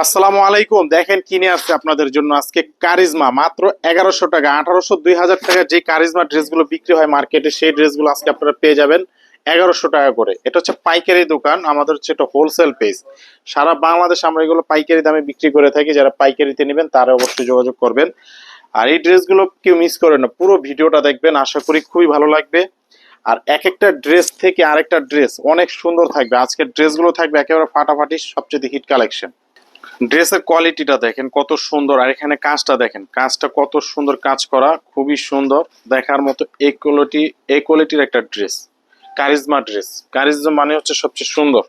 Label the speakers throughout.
Speaker 1: আসসালামু আলাইকুম। দেখেন কিনে আসছে আপনাদের জন্য আজকে কারিজমা। মাত্র এগারোশো টাকা, আঠারোশো, দুই হাজার টাকা যে কারিজমা ড্রেসগুলো বিক্রি হয় মার্কেটে, সেই ড্রেসগুলো আজকে আপনারা পেয়ে যাবেন এগারোশো টাকা করে। এটা হচ্ছে পাইকারি দোকান, আমাদের হচ্ছে এটা হোলসেল পেজ সারা বাংলাদেশ আমরা এগুলো পাইকারি দামে বিক্রি করে থাকি, যারা পাইকারিতে নেবেন তারা অবশ্যই যোগাযোগ করবেন। আর এই ড্রেসগুলো কেউ মিস করেন না, পুরো ভিডিওটা দেখবেন, আশা করি খুবই ভালো লাগবে। আর এক একটা ড্রেস থেকে আরেকটা ড্রেস অনেক সুন্দর থাকবে। আজকের ড্রেসগুলো থাকবে একেবারে ফাটাফাটি, সবচেয়ে হিট কালেকশন ড্রেসের কোয়ালিটিটা দেখেন কত সুন্দর, আর এখানে কাজটা দেখেন, কাজটা কত সুন্দর কাজ করা, খুবই সুন্দর, দেখার মতো এই কোয়ালিটি এই কোয়ালিটির একটা ড্রেস, কারিজমা ড্রেস, কারিজমা মানে হচ্ছে সবচেয়ে সুন্দর।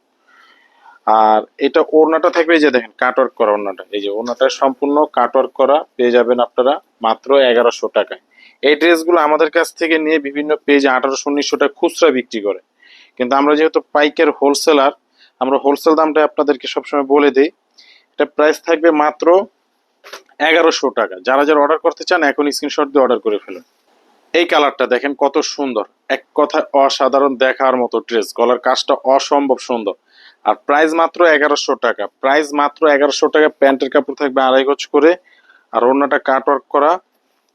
Speaker 1: আর এটা ওড়নাটা থাকবে এই যে দেখেন কাটওয়ার্ক করা ওড়নাটা, এই যে ওড়নাটা সম্পূর্ণ কাটওয়ার্ক করা, পেয়ে যাবেন আপনারা মাত্র এগারোশো টাকায়। এই ড্রেসগুলো আমাদের কাছ থেকে নিয়ে বিভিন্ন পেজে আঠারোশো, উনিশশো টাকা খুচরা বিক্রি করে। কিন্তু আমরা যেহেতু পাইকের হোলসেলার আমরা হোলসেল দামটা আপনাদেরকে সবসময় বলে দিই এটা প্রাইস থাকবে মাত্র এগারোশো টাকা। যারা যারা অর্ডার করতে চান এখন স্ক্রিনশট দিয়ে অর্ডার করে ফেলুন। এই কালারটা দেখেন কত সুন্দর। এক কথায় অসাধারণ দেখার মতো ড্রেস গলার কাজটা অসম্ভব সুন্দর। আর প্রাইস মাত্র এগারোশো টাকা। প্রাইস মাত্র এগারোশো টাকা। প্যান্টের কাপড় থাকবে আড়াই গজ করে। আর অন্যটা কাট ওয়ার্ক করা।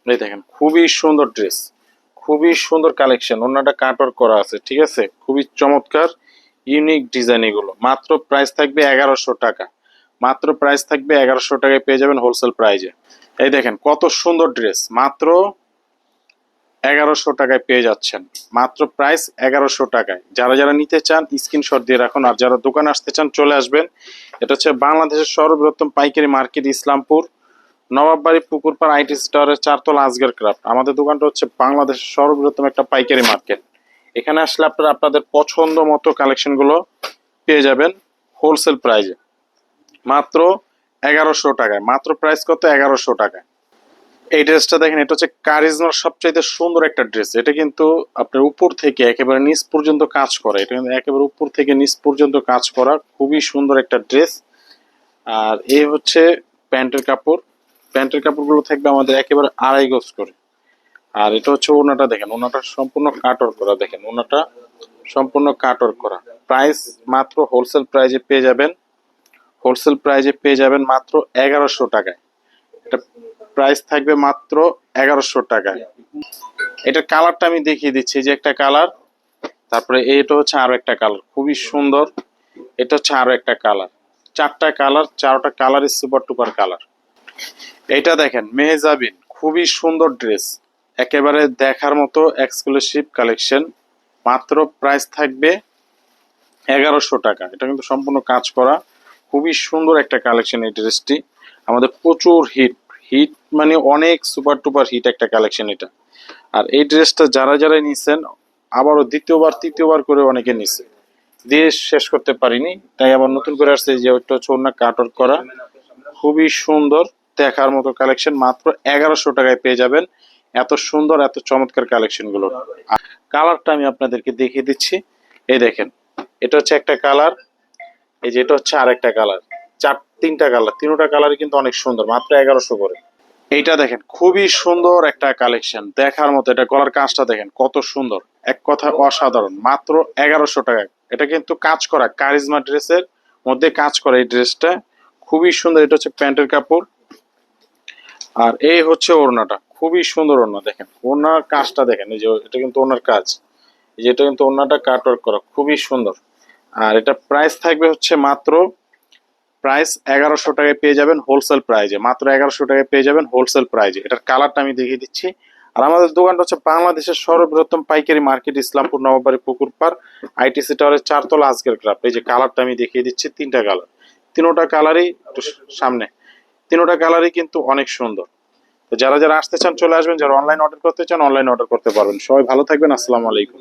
Speaker 1: এই দেখেন, খুবই সুন্দর ড্রেস খুবই সুন্দর কালেকশন অন্যটা কাট ওয়ার্ক করা আছে, ঠিক আছে? খুবই চমৎকার ইউনিক ডিজাইন এগুলো। মাত্র প্রাইস থাকবে এগারোশো টাকা। মাত্র প্রাইস থাকবে এগারোশো টাকায় পেয়ে যাবেন হোলসেল প্রাইজে এই দেখেন, কত সুন্দর ড্রেস মাত্র এগারোশো টাকায় পেয়ে যাচ্ছেন। মাত্র প্রাইস এগারোশো টাকায়। যারা যারা নিতে চান স্ক্রিনশট দিয়ে রাখুন। আর যারা দোকানে আসতে চান, চলে আসবেন। এটা হচ্ছে বাংলাদেশের সর্ববৃহত্তম পাইকারি মার্কেট, ইসলামপুর। নবাববাড়ি পুকুরপাড়, আইটি স্টোরের চারতলা আজগর ক্রাফট আমাদের দোকানটা হচ্ছে বাংলাদেশের সর্ববৃহত্তম একটা পাইকারি মার্কেট। এখানে আসলে আপনারা আপনাদের পছন্দ মতো কালেকশনগুলো পেয়ে যাবেন হোলসেল প্রাইজে মাত্র এগারোশো টাকায়। মাত্র প্রাইস কত? এগারোশো টাকায়। এই ড্রেসটা দেখেন, এটা হচ্ছে কারিজমার সবচাইতে সুন্দর একটা ড্রেস। এটা কিন্তু আপনার উপর থেকে একেবারে নিচ পর্যন্ত কাজ করা। এটা কিন্তু একেবারে উপর থেকে নিচ পর্যন্ত কাজ করা। খুবই সুন্দর একটা ড্রেস। আর এই হচ্ছে প্যান্টের কাপড়। প্যান্টের কাপড়গুলো থাকবে আমাদের একেবারে আড়াই গজ করে। আর এটা হচ্ছে ওনাটা দেখেন ওনাটা সম্পূর্ণ কাটর করা। দেখেন ওনাটা সম্পূর্ণ কাটর করা। প্রাইস মাত্র হোলসেল প্রাইজে পেয়ে যাবেন হোলসেল প্রাইজে পেয়ে যাবেন মাত্র এগারোশো টাকায়। এটা প্রাইস থাকবে মাত্র এগারোশো টাকায়। এটার কালারটা আমি দেখিয়ে দিচ্ছি যে একটা কালার, তারপরে এটা হচ্ছে আরও একটা কালার, খুবই সুন্দর। এটা হচ্ছে আরও একটা কালার, চারটা কালার, চারটা কালারই সুপার টুপার কালার। এটা দেখেন মেহেজাবিন খুবই সুন্দর ড্রেস, একেবারে দেখার মতো এক্সক্লুসিভ কালেকশন মাত্র প্রাইস থাকবে এগারোশো টাকা। এটা কিন্তু সম্পূর্ণ কাজ করা। খুবই সুন্দর একটা কালেকশন এই ড্রেসটি আমাদের প্রচুর হিট হিট মানে অনেক সুপার টুপার হিট একটা কালেকশন এটা। আর এই ড্রেসটা যারা যারা নিছেন, আবারও দ্বিতীয়বার, তৃতীয়বার করে অনেকে নিছে। দিয়ে শেষ করতে পারিনি, তাই আবার নতুন করে আসছে যে ওইটা হচ্ছে অন্য কাটর করা। খুবই সুন্দর, দেখার মতো কালেকশন মাত্র এগারোশো টাকায় পেয়ে যাবেন। এত সুন্দর, এত চমৎকার কালেকশনগুলো। কালারটা আমি আপনাদেরকে দেখিয়ে দিচ্ছি। এই দেখেন, এটা হচ্ছে একটা কালার এই যে এটা হচ্ছে আরেকটা কালার চার, তিনটা কালার তিনটা কালারই কিন্তু অনেক সুন্দর, মাত্র এগারোশো করে। এইটা দেখেন, খুবই সুন্দর একটা কালেকশন দেখার মতো, এটা গলার কাজটা দেখেন, কত সুন্দর। এক কথা অসাধারণ, মাত্র এগারোশো টাকা। এটা কিন্তু কাজ করা কারিজমা ড্রেসের মধ্যে কাজ করা এই ড্রেসটা খুবই সুন্দর, এটা হচ্ছে প্যান্টের কাপড়। আর এই হচ্ছে ওড়নাটা, খুবই সুন্দর ওড়না দেখেন। ওড়নার কাজটা দেখেন, এই যে এটা কিন্তু ওনার কাজ। এই যে এটা কিন্তু ওড়নাটা কাট ওয়ার্ক করা, খুবই সুন্দর। আর এটা প্রাইস থাকবে হচ্ছে মাত্র প্রাইস এগারোশো টাকায় পেয়ে যাবেন হোলসেল প্রাইজে মাত্র এগারোশো টাকায় পেয়ে যাবেন হোলসেল প্রাইজে এটার কালারটা আমি দেখিয়ে দিচ্ছি। আর আমাদের দোকানটা হচ্ছে বাংলাদেশের সর্ববৃহত্তম পাইকারি মার্কেট, ইসলামপুর নবাবাড়ি পুকুর পার আইটিসি টাওয়ারের চারতলা আজকের ক্রাফট এই যে কালারটা আমি দেখিয়ে দিচ্ছি, তিনটা কালার তিনোটা কালারই সামনে। তিনোটা কালারই কিন্তু অনেক সুন্দর। তো যারা যারা আসতে চান চলে আসবেন, যারা অনলাইন অর্ডার করতে চান অনলাইন অর্ডার করতে পারবেন। সবাই ভালো থাকবেন, আসসালামু আলাইকুম।